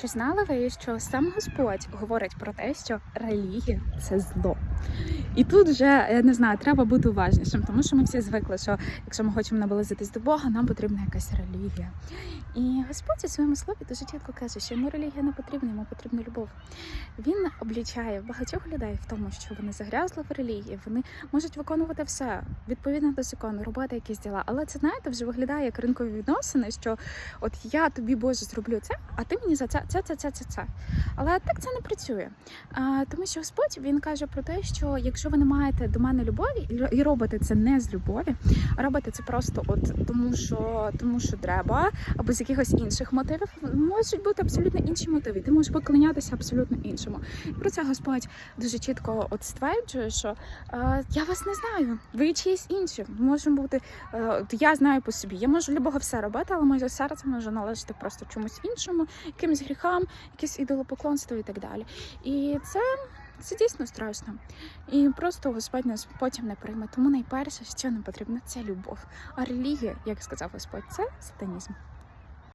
Чи знали ви, що сам Господь говорить про те, що релігія це зло? І тут вже я не знаю, треба бути уважнішим, тому що ми всі звикли, що якщо ми хочемо наблизитись до Бога, нам потрібна якась релігія. І Господь у своєму слові дуже чітко каже, що йому релігія не потрібна, йому потрібна любов. Він облічає багатьох людей в тому, що вони загрязли в релігії, вони можуть виконувати все відповідно до закону, робити якісь діла. Але це знаєте, вже виглядає як ринкові відносини, що от я тобі Боже зроблю це, а ти мені за це, це, це, це, це, це. Але так це не працює. А, тому що Господь він каже про те, що якщо ви не маєте до мене любові і робите це не з любові, а робите це просто от тому, що тому, що треба, або з якихось інших мотивів, можуть бути абсолютно інші мотиви. Ти можеш поклонятися абсолютно іншому. І про це Господь дуже чітко от стверджує, що е, я вас не знаю, ви чиїсь інші. Можемо бути, е, я знаю по собі. Я можу для Бога все робити, але моє серце може належати просто чомусь іншому, якимось гріхам, якесь ідолопоклонство і так далі. І це. Це дійсно страшно, і просто Господь нас потім не прийме. Тому найперше, що нам потрібно, це любов. А релігія, як сказав Господь, це сатанізм.